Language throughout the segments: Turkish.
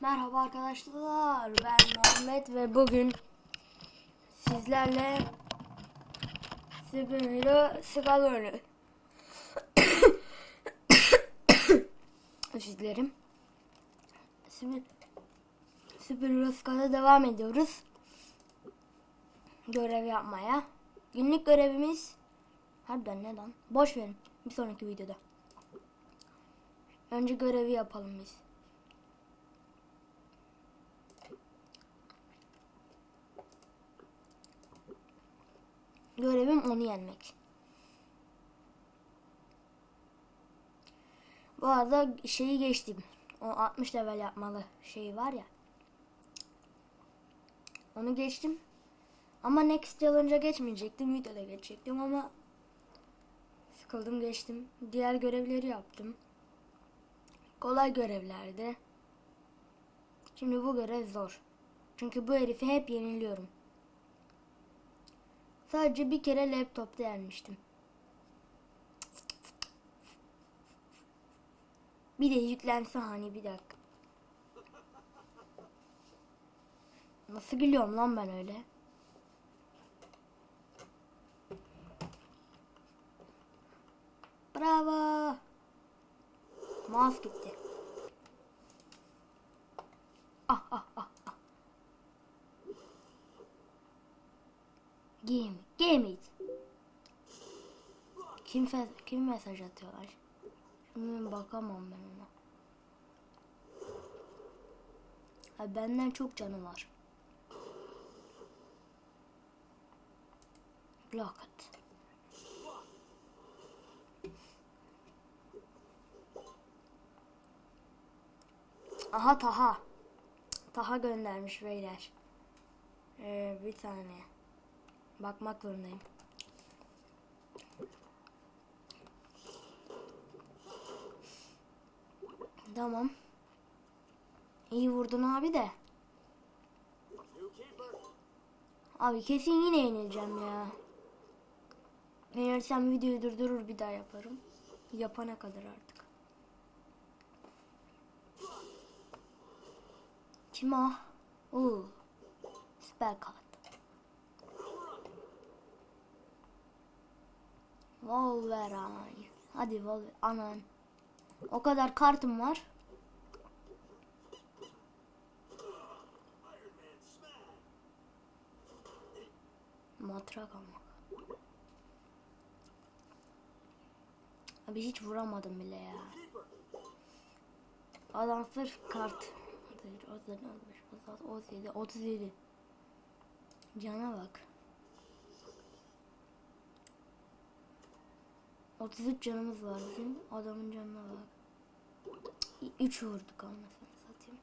Merhaba arkadaşlar. Ben Muhammed ve bugün sizlerle Sübürü Sıkalörü Özür dilerim. Sübürü Sıkal'a devam ediyoruz. Görev yapmaya. Günlük görevimiz Harbiden ne lan? Boş verin. Bir sonraki videoda. Önce görevi yapalım biz. Görevim onu yenmek. Bu arada şeyi geçtim. O 60 level yapmalı şey var ya. Onu geçtim. Ama next challenge'a geçmeyecektim. Videoda geçecektim ama sıkıldım geçtim. Diğer görevleri yaptım. Kolay görevlerdi. Şimdi bu görev zor. Çünkü bu herifi hep yeniliyorum. Sadece bir kere laptopta yenmiştim. Bir de yüklense hani bir dakika. Nasıl gülüyorum lan ben öyle? Bravo. Mouse gitti. Ah ah ah ah. Game, game it. Kim kim mesaj atıyorlar? Şimdi bakamam ben ona. Ha, benden çok canı var. Block it. Aha Taha. Taha göndermiş beyler. Ee, bir saniye. Bakmak zorundayım. Tamam. İyi vurdun abi de. Abi kesin yine yenileceğim ya. Yenersem videoyu durdurur bir daha yaparım. Yapana kadar artık. Kim o? Oo. Süper kart. Wolverine. Hadi Wolverine. Anan. O kadar kartım var. Matrak ama. Abi hiç vuramadım bile ya. Adam sırf kart. 34, 35, 36, 37, 37. Cana bak. 33 canımız var bizim. Adamın canına bak. 3 vurduk anlasını satayım.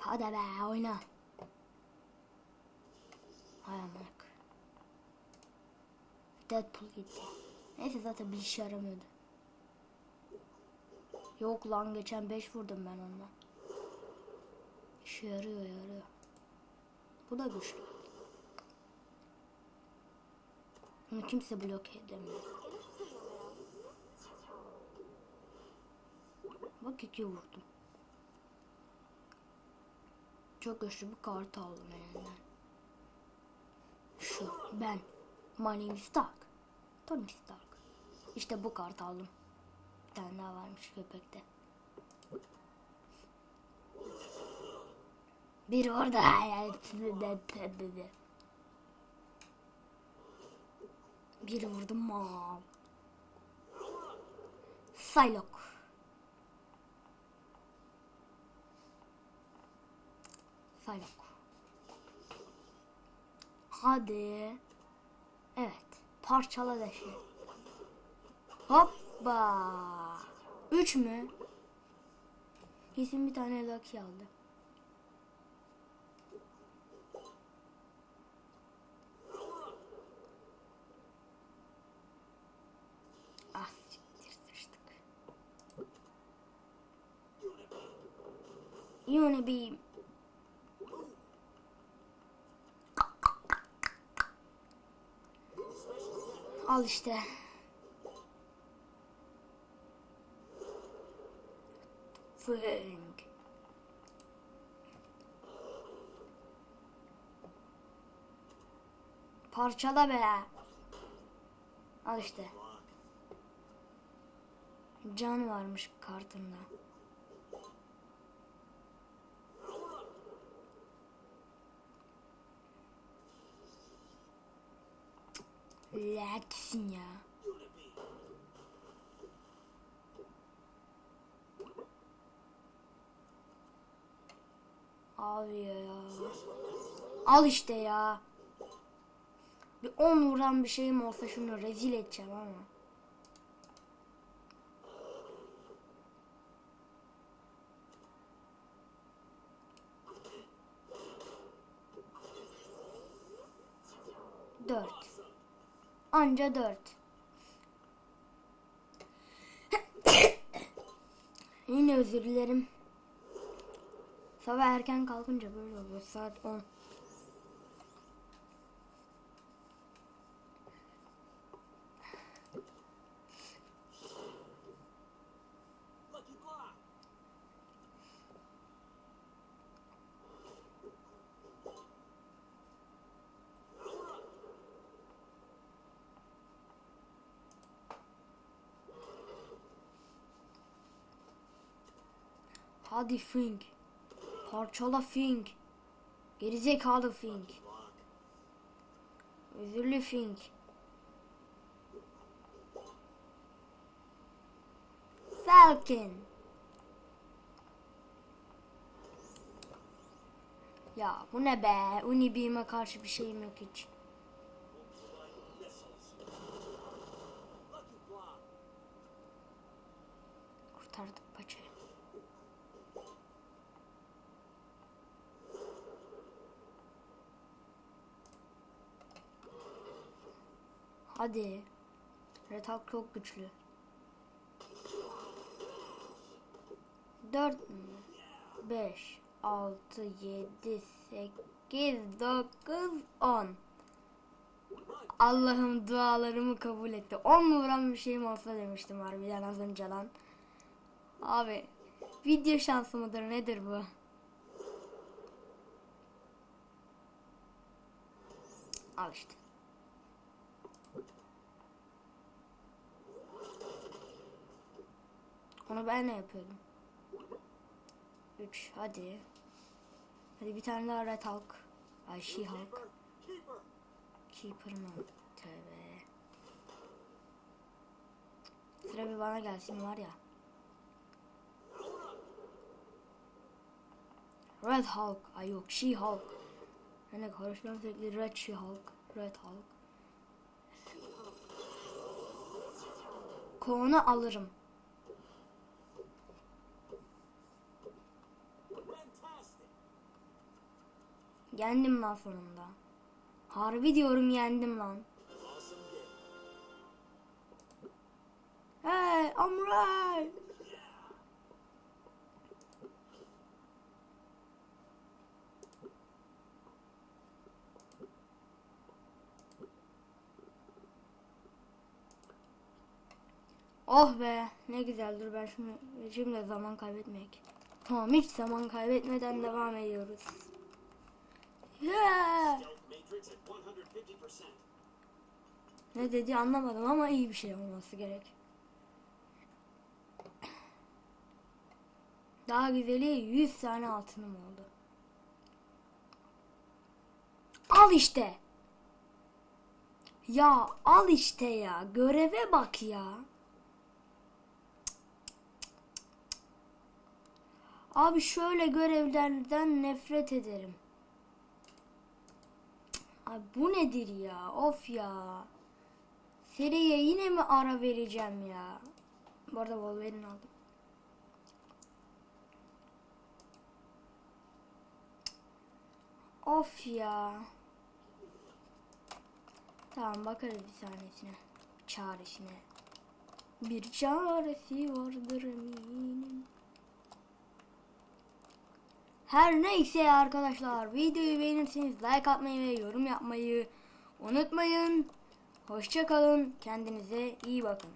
Hadi be oyna. Hay amak. Deadpool gitti. Neyse zaten bir işe yaramıyordu. Yok lan geçen 5 vurdum ben onunla. İşe yarıyor yarıyor. Bu da güçlü. Bunu kimse bloke edemiyor. Bak iki vurdum. Çok güçlü bir kart aldım elinden. Şu ben. My name is Stark. Tony Stark. İşte bu kart aldım. Bir tane daha varmış köpekte. Bir orada. Bir vurdum mal. Psylocke. Psylocke. Hadi. Evet. Parçala deşi. Hoppa. Üç mü? Kesin bir tane Lucky aldı. You wanna be Al işte. Frank. Parçala be. Al işte. Can varmış kartında. Leksin ya. Abi ya. Al işte ya. Bir 10 vuran bir şeyim olsa şunu rezil edeceğim ama. Dört. Anca dört. Yine özür dilerim. Sabah erken kalkınca böyle oluyor. Saat 10. Hadi Fink. Parçala Fink. Gerizekalı Fink. Özürlü Fink. Falcon. Ya bu ne be? Unibeam'e karşı bir şeyim yok hiç. Hadi. Red Hulk çok güçlü. Dört? Beş, altı, yedi, sekiz, dokuz, on. Allah'ım dualarımı kabul etti. 10 vuran bir şeyim olsa demiştim harbiden az önce lan. Abi video şansı mıdır nedir bu? Al işte. Onu ben ne yapıyordum? 3 hadi. Hadi bir tane daha Red Hulk. Ay She Hulk. Keeper mı? Tövbe. Sıra bir bana gelsin var ya. Red Hulk. Ay yok She Hulk. Yani karışmam sürekli Red She Hulk. Red Hulk. Konu alırım. Yendim lan sonunda. Harbi diyorum yendim lan. Hey, I'm. Oh be ne güzel dur ben şunu şimdi zaman kaybetmek. Tamam hiç zaman kaybetmeden devam ediyoruz. Yeah. Stealth matrix at 150%. Ne dedi anlamadım ama iyi bir şey olması gerek. Daha güzeli 100 tane altınım oldu. Al işte. Ya al işte ya. Göreve bak ya. Abi şöyle görevlerden nefret ederim. Abi bu nedir ya? Of ya. Seriye yine mi ara vereceğim ya? Bu arada Wolverine aldım. Of ya. Tamam bakarız bir tanesine. Çaresine. Bir çaresi vardır eminim. Her neyse arkadaşlar videoyu beğenirseniz like atmayı ve yorum yapmayı unutmayın. Hoşça kalın. Kendinize iyi bakın.